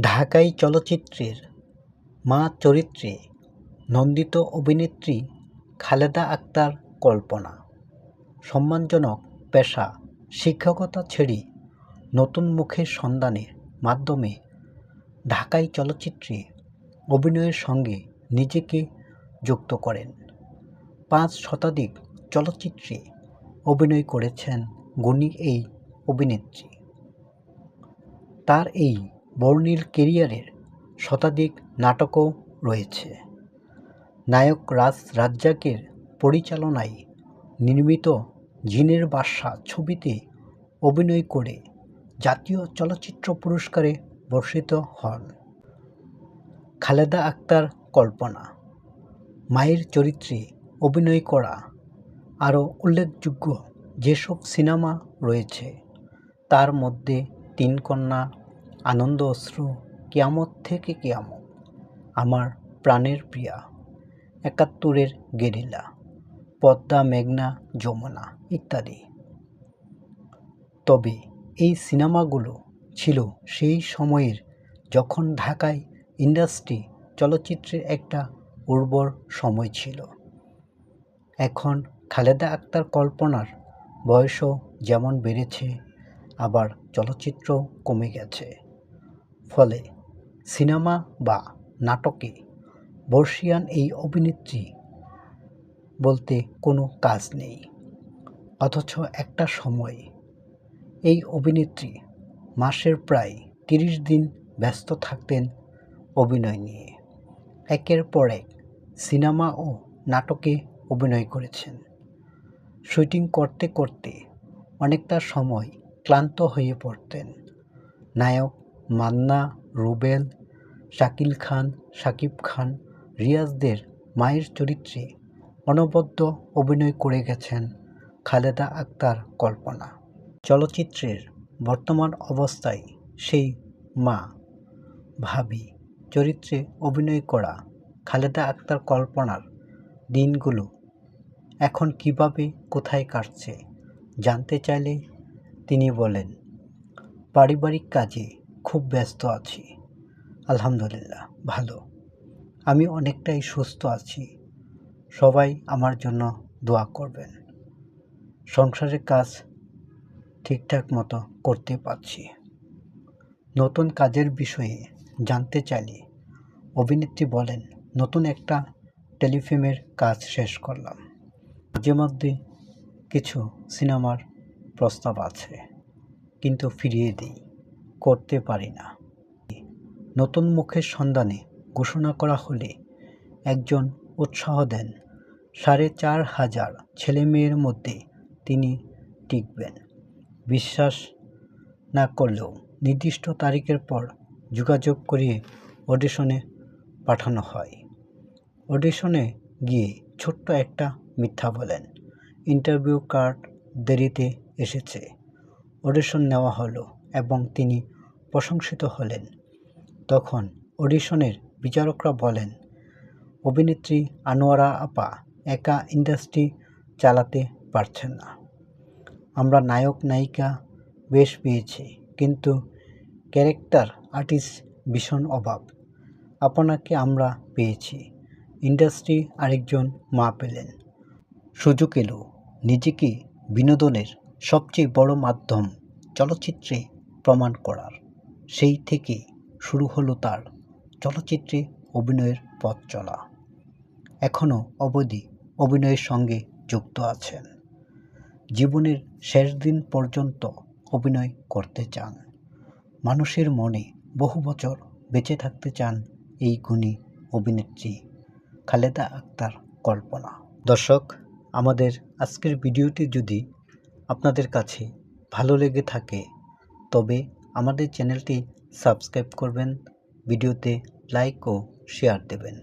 ঢাকাই চলচ্চিত্রের মা চরিত্রে নন্দিত অভিনেত্রী খালেদা আক্তার কল্পনা। সম্মানজনক পেশা, শিক্ষকতা ছেড়ে নতুন মুখের সন্ধানের মাধ্যমে ঢাকাই চলচ্চিত্রে অভিনয়ের সঙ্গে নিজেকে যুক্ত করেন। পাঁচ শতাধিক চলচ্চিত্রে অভিনয় করেছেন গুণী এই অভিনেত্রী। তার এই বর্ণিল কেরিয়ারের শতাধিক নাটকও রয়েছে। নায়ক রাজ রাজ্জাকের পরিচালনায় নির্মিত জিনের বাসা ছবিতে অভিনয় করে জাতীয় চলচ্চিত্র পুরস্কারে ভূষিত হন। খালেদা আক্তার কল্পনা, মায়ের চরিত্রে অভিনয় করা আরও উল্লেখযোগ্য যেসব সিনেমা রয়েছে, তার মধ্যে তিন কন্যা আনন্দ অশ্রু কিয়ামত থেকে কিয়ামত, আমার প্রাণের প্রিয়া, একাত্তরের গেরিলা, পদ্মা, মেঘনা, যমুনা ইত্যাদি। তবে এই সিনেমাগুলো ছিল সেই সময়ের যখন ঢাকায় ইন্ডাস্ট্রি চলচ্চিত্রের একটা উর্বর সময় ছিল। এখন খালেদা আক্তার কল্পনার বয়সও যেমন বেড়েছে, আবার চলচ্চিত্র কমে গেছে। ফলে সিনেমা বা নাটকে বর্ষিয়ান এই অভিনেত্রী বলতে কোনো কাজ নেই। অথচ একটা সময় এই অভিনেত্রী মাসের প্রায় তিরিশ দিন ব্যস্ত থাকতেন অভিনয় নিয়ে। একের পর এক সিনেমা ও নাটকে অভিনয় করেছেন। শুটিং করতে করতে অনেকটা সময় ক্লান্ত হয়ে পড়তেন। নায়ক মান্না, রুবেল, শাকিল খান, শাকিব খান, রিয়াজদের মায়ের চরিত্রে অনবদ্য অভিনয় করে গেছেন খালেদা আক্তার কল্পনা। চলচ্চিত্রের বর্তমান অবস্থায় সেই মা, ভাবি চরিত্রে অভিনয় করা খালেদা আক্তার কল্পনার দিনগুলো এখন কীভাবে কোথায় কাটছে জানতে চাইলে তিনি বলেন, পারিবারিক কাজে খুব ব্যস্ত আছি। আলহামদুলিল্লাহ, ভালো। আমি অনেকটাই সুস্থ আছি। সবাই আমার জন্য দোয়া করবেন। সংসারের কাজ ঠিকঠাক মতো করতে পারছি। নতুন কাজের বিষয়ে জানতে চাইলে অভিনেত্রী বলেন, নতুন একটা টেলিফিল্মের কাজ শেষ করলাম। মাঝে মধ্যে কিছু সিনেমার প্রস্তাব আছে, কিন্তু ফিরিয়ে দিই। করতে পারি না। নতুন মুখের সন্ধানে ঘোষণা করা হলে একজন উৎসাহ দেন। সাড়ে চার হাজার ছেলেমেয়ের মধ্যে তিনি টিকবেন। বিশ্বাস না করলেও নির্দিষ্ট তারিখের পর যোগাযোগ করিয়ে অডিশনে পাঠানো হয়। অডিশনে গিয়ে ছোট্ট একটা মিথ্যা বলেন, ইন্টারভিউ কার্ড দেরিতে এসেছে। অডিশন নেওয়া হলো এবং তিনি প্রশংসিত হলেন। তখন অডিশনের বিচারকরা বলেন, অভিনেত্রী আনোয়ারা আপা একা ইন্ডাস্ট্রি চালাতে পারছেন না। আমরা নায়ক, নায়িকা বেশ পেয়েছি, কিন্তু ক্যারেক্টার আর্টিস্ট ভীষণ অভাব। আপনাকে আমরা পেয়েছি। ইন্ডাস্ট্রি আরেকজন মা পেলেন। সুযোগ এলো। নিজেকে বিনোদনের সবচেয়ে বড় মাধ্যম চলচ্চিত্রে প্রমাণ করার। সেই থেকে শুরু হলো তার চলচ্চিত্রে অভিনয়ের পথ চলা। এখনও অবধি অভিনয়ের সঙ্গে যুক্ত আছেন। জীবনের শেষ দিন পর্যন্ত অভিনয় করতে চান। মানুষের মনে বহু বছর বেঁচে থাকতে চান এই গুণী অভিনেত্রী খালেদা আক্তার কল্পনা। দর্শক, আমাদের আজকের ভিডিওটি যদি আপনাদের কাছে ভালো লেগে থাকে, তবে আমাদের চ্যানেলটি সাবস্ক্রাইব করবেন ভিডিওতে লাইক ও শেয়ার দেবেন।